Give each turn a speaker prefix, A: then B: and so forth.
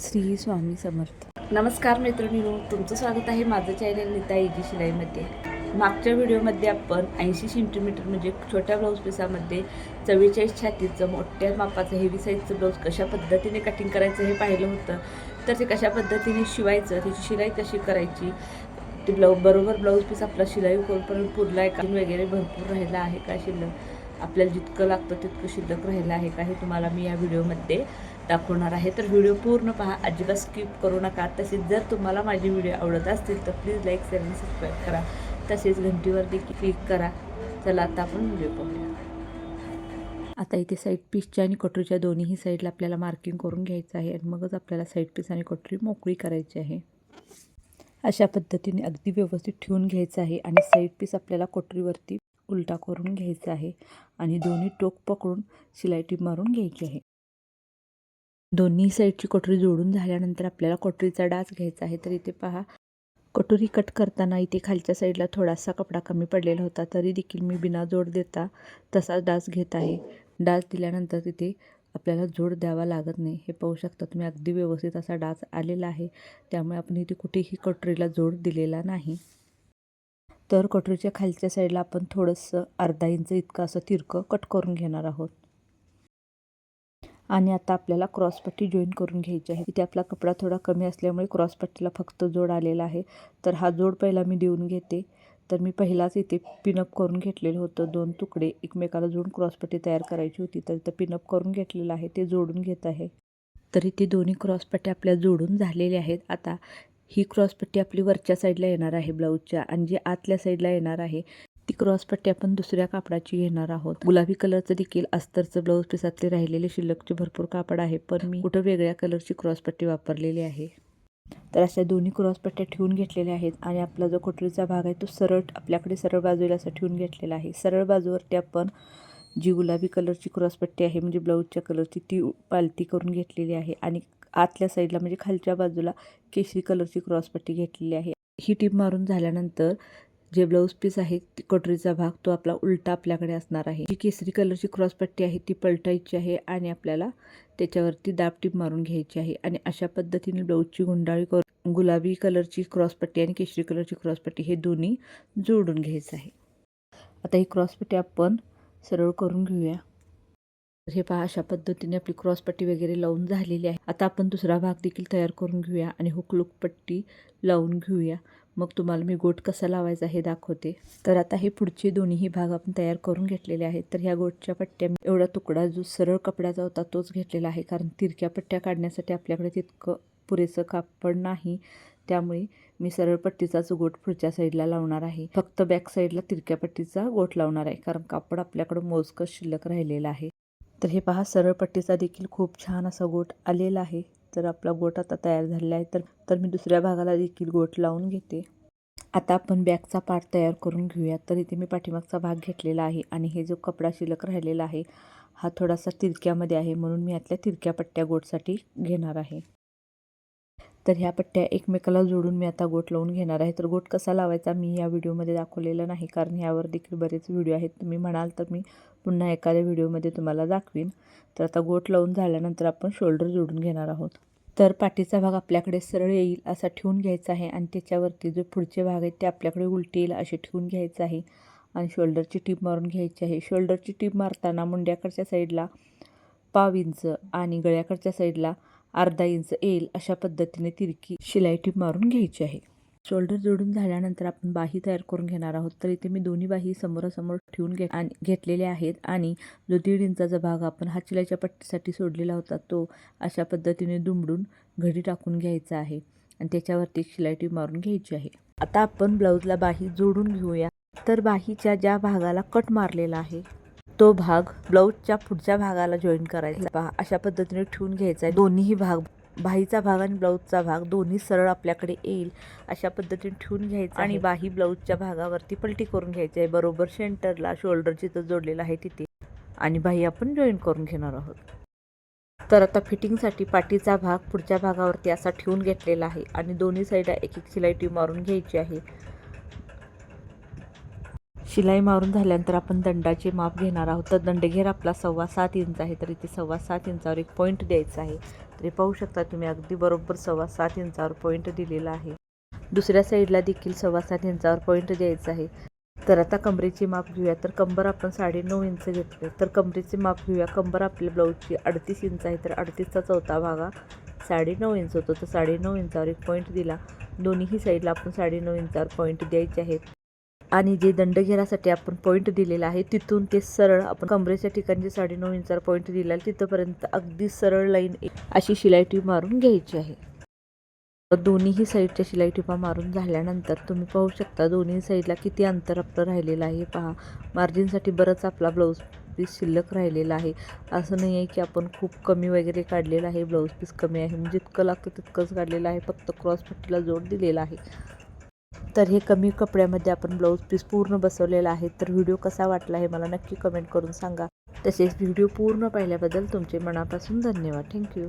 A: श्री स्वामी समर्थ.
B: नमस्कार मैत्रिणीनो तुमचं स्वागत आहे माझं चॅनल नीता एजी शिलाईमध्ये. मागच्या व्हिडिओमध्ये आपण ऐंशी सेंटीमीटर म्हणजे छोट्या ब्लाऊज पिसामध्ये चव्वेचाळीस छातीचं मोठ्या मापाचं हेवी साईजचं ब्लाऊज कशा पद्धतीने कटिंग करायचं हे पाहिलं होतं. तर ते कशा पद्धतीने शिवायचं त्याची शिलाई कशी करायची ते ब्लाऊ बरोबर ब्लाऊज पीस आपला शिलाई कोणपर्यंत पुरला आहे का वगैरे भरपूर राहिला आहे का शिल्लक? आपल्याला जितकं लागतं तितकं शिल्लक राहिलं आहे का हे तुम्हाला मी या व्हिडिओमध्ये दाखवणार आहे. तर व्हिडिओ पूर्ण पहा अजिबात स्किप करू नका. तसेच जर तुम्हाला माझे व्हिडिओ आवडत असतील तर प्लीज लाईक शेअर आणि सबस्क्राईब करा. तसेच घंटीवर देखील क्लिक करा. चला आता आपण व्हिडिओ पाहूया.
A: आता इथे साईड पीसच्या आणि कटोरीच्या दोन्हीही साईडला आपल्याला मार्किंग करून घ्यायचं आहे आणि मगच आपल्याला साईड पीस आणि कटोरी मोकळी करायची आहे. अशा पद्धतीने अगदी व्यवस्थित ठेवून घ्यायचं आहे आणि साईड पीस आपल्याला कटोरीवरती उलटा करून घ्यायचा आहे आणि दोन्ही टोक पकडून शिलाई टीप मारून घ्यायची आहे. दोन्ही साईडची कटोरी जोडून झाल्यानंतर आपल्याला कटोरीचा डास घ्यायचा आहे. तर इथे पहा कटोरी कट करताना इथे खालच्या साईडला थोडासा कपडा कमी पडलेला होता. तरी देखील मी बिना जोड देता तसाच डास घेत आहे. डास दिल्यानंतर तिथे आपल्याला जोड द्यावा लागत नाही. हे पाहू शकता तुम्ही अगदी व्यवस्थित असा डास आलेला आहे. त्यामुळे आपण इथे कुठेही कटोरीला जोड दिलेला नाही. तर कटोरीच्या खालच्या साईडला आपण थोडंसं अर्धा इंच इतकं असं तिरकं कट करून घेणार आहोत. आणि आता आपल्याला क्रॉसपट्टी जॉईन करून घ्यायची आहे. इथे आपला कपडा थोडा कमी असल्यामुळे क्रॉसपट्टीला फक्त जोड आलेला आहे. तर हा जोड पहिला मी देऊन घेते. तर मी पहिलाच इथे पिनअप करून घेतलेलं होतं. दोन तुकडे एकमेकाला जोडून क्रॉसपट्टी तयार करायची होती. तर इथं पिनअप करून घेतलेलं आहे. ते जोडून घेत आहे. तर इथे दोन्ही क्रॉसपट्ट्या आपल्या जोडून झालेल्या आहेत. आता ही क्रॉसपट्टी आपली वरच्या साईडला येणार आहे ब्लाऊजच्या आणि जी आतल्या साईडला येणार आहे ती क्रॉसपट्टी आपण दुसऱ्या कापडाची घेणार आहोत. गुलाबी कलरचं देखील अस्तरचं ब्लाऊज पिसातले राहिलेले शिल्लकचे भरपूर कापड आहे पण मी कुठं वेगळ्या कलरची क्रॉसपट्टी वापरलेली आहे? तर अशा दोन्ही क्रॉसपट्ट्या ठेवून घेतलेल्या आहेत आणि आपला जो कोटरीचा भाग आहे तो सरळ आपल्याकडे सरळ बाजूला असा ठेवून घेतलेला आहे. सरळ बाजूवरती आपण जी गुलाबी कलरची क्रॉसपट्टी आहे म्हणजे ब्लाऊजच्या कलरची ती पालती करून घेतलेली आहे. आणि आतल्या साईडला म्हणजे खालच्या बाजूला केशरी कलरची क्रॉसपट्टी घेतलेली आहे. ही टीप मारून झाल्यानंतर जे ब्लाऊज पीस आहे ती कटोरीचा भाग तो आपला उलटा आपल्याकडे असणार आहे. जी केसरी कलरची क्रॉसपट्टी आहे ती पलटायची आहे आणि आपल्याला त्याच्यावरती दाब टीप मारून घ्यायची आहे. आणि अशा पद्धतीने ब्लाऊजची गुंडाळी करून गुलाबी कलरची क्रॉसपट्टी आणि केशरी कलरची क्रॉसपट्टी हे दोन्ही जोडून घ्यायचं आहे. आता ही क्रॉसपट्टी आपण सरळ करून घेऊया. तर हे पहा अशा पद्धतीने आपली क्रॉसपट्टी वगैरे लावून झालेली आहे. आता आपण दुसरा भाग देखील तयार करून घेऊया आणि हुकलूक पट्टी लावून घेऊया. मग तुम्हाला मी गोट कसा लावायचा हे दाखवते. तर आता हे पुढचे दोन्हीही भाग आपण तयार करून घेतलेले आहेत. तर ह्या गोटच्या पट्ट्या एवढा तुकडा जो सरळ कपड्याचा होता तोच घेतलेला आहे. कारण तिरक्या पट्ट्या काढण्यासाठी आपल्याकडे तितकं पुरेसं कापड नाही. त्यामुळे मी सरळ पट्टीचाच गोट पुढच्या साईडला लावणार आहे. फक्त बॅक साईडला तिरक्या पट्टीचा गोट लावणार आहे. कारण कापड आपल्याकडं मोजकं शिल्लक राहिलेलं आहे. तर हे पहा सरळ पट्टीचा देखील खूप छान असा गोट आलेला आहे. तर आपला गोट आता तयार झालेला आहे तर तर मी दुसऱ्या भागाला देखील गोट लावून घेते. आता आपण बॅगचा पार्ट तयार करून घेऊया. तर इथे मी पाठीमागचा भाग घेतलेला आहे आणि हे जो कपडा शिल्लक राहिलेला आहे हा थोडासा तिरक्यामध्ये आहे म्हणून मी यातल्या तिरक्या पट्ट्या गोटसाठी घेणार आहे. तर ह्या पट्ट्या एकमेकाला जोडून मी आता गोट लावून घेणार आहे. तर गोट कसा लावायचा मी या व्हिडिओमध्ये दाखवलेला नाही कारण ह्यावर देखील बरेच व्हिडिओ आहेत. तुम्ही म्हणाल तर मी पुन्हा एखाद्या व्हिडिओमध्ये तुम्हाला दाखवीन. तर आता गोट लावून झाल्यानंतर आपण शोल्डर जोडून घेणार आहोत. तर पाठीचा भाग आपल्याकडे सरळ येईल असा ठेवून घ्यायचा आहे आणि त्याच्यावरती जो पुढचे भाग आहेत ते आपल्याकडे उलटे येईल असे ठेवून घ्यायचं आहे. आणि शोल्डरची टीप मारून घ्यायची आहे. शोल्डरची टीप मारताना मुंड्याकडच्या साईडला पाव इंच आणि गळ्याकडच्या साईडला अर्धा इंच येईल अशा पद्धतीने तिरकी शिलाई टीप मारून घ्यायची आहे. शोल्डर जोडून झाल्यानंतर आपण बाही तयार करून घेणार आहोत. तर इथे मी दोन्ही बाही समोरासमोर ठेवून घे घेतलेले आहेत आणि जो दीड इंचाचा भाग आपण हा पट्टीसाठी सोडलेला होता तो अशा पद्धतीने दुमडून घडी टाकून घ्यायचा आहे आणि त्याच्यावरती एक मारून घ्यायची आहे. आता आपण ब्लाऊजला बाही जोडून घेऊया. तर बाहीच्या ज्या भागाला कट मारलेला आहे तो भाग ब्लाऊजच्या पुढच्या भागाला जॉईन करायचा पहा अशा पद्धतीने ठेवून घ्यायचा आहे. दोन्हीही भाग बाहीचा भाग आणि ब्लाऊजचा भाग दोन्ही सरळ आपल्याकडे येईल अशा पद्धतीने ठेवून घ्यायचा आणि बाही ब्लाऊजच्या भागावरती पलटी करून घ्यायची आहे. बरोबर सेंटरला शोल्डर जिथं जोडलेलं आहे तिथे. आणि बाही आपण जॉईन करून घेणार आहोत. तर आता फिटिंगसाठी पाठीचा भाग पुढच्या भागावरती असा ठेवून घेतलेला आहे. आणि दोन्ही साईडला एक एक शिलाई टी मारून घ्यायची आहे. शिलाई मारून झाल्यानंतर आपण दंडाचे माप घेणार आहोत. तर दंडघेर आपला सव्वा सात इंच आहे तर इथे सव्वा सात इंचावर एक पॉईंट द्यायचा आहे. तरी पाहू शकता तुम्ही अगदी बरोबर सव्वा सात इंचावर पॉईंट दिलेला आहे. दुसऱ्या साईडला देखील सव्वा सात इंचावर पॉईंट द्यायचा आहे. तर आता कमरेची माप घेऊया. तर कंबर आपण साडेनऊ इंच घेतले. तर कमरेचे माप घेऊया. कंबर आपल्या ब्लाऊजची अडतीस इंच आहे तर अडतीसचा चौथा भागा साडेनऊ इंच होतो. तर साडेनऊ इंचावर एक पॉईंट दिला. दोन्हीही साईडला आपण साडेनऊ इंचावर पॉईंट द्यायचे आहेत. आणि जे दंडघेरासाठी आपण पॉईंट दिलेला आहे तिथून ते सरळ आपण कमरेच्या ठिकाणी जे साडेनऊ इंचा पॉईंट दिला आहे तिथंपर्यंत अगदी सरळ लाईन अशी शिलाई टीप मारून घ्यायची आहे. दोन्हीही साईडच्या शिलाई टिपा मारून झाल्यानंतर तुम्ही पाहू शकता दोन्ही साईडला किती अंतर आपलं राहिलेलं आहे. पहा मार्जिनसाठी बरंच आपला ब्लाऊज पीस शिल्लक राहिलेला आहे. असं नाही आहे की आपण खूप कमी वगैरे काढलेलं आहे ब्लाऊज पीस कमी आहे. म्हणजे जितकं लागतं तितकंच काढलेलं आहे. फक्त क्रॉस पट्टीला जोड दिलेला आहे. तर हे कमी कपड्यामध्ये आपण ब्लाऊज पीस पूर्ण बसवलेला आहे. तर व्हिडिओ कसा वाटला हे मला नक्की कमेंट करून सांगा. तसेच व्हिडिओ पूर्ण पाहिल्याबद्दल तुमचे मनापासून धन्यवाद. थँक्यू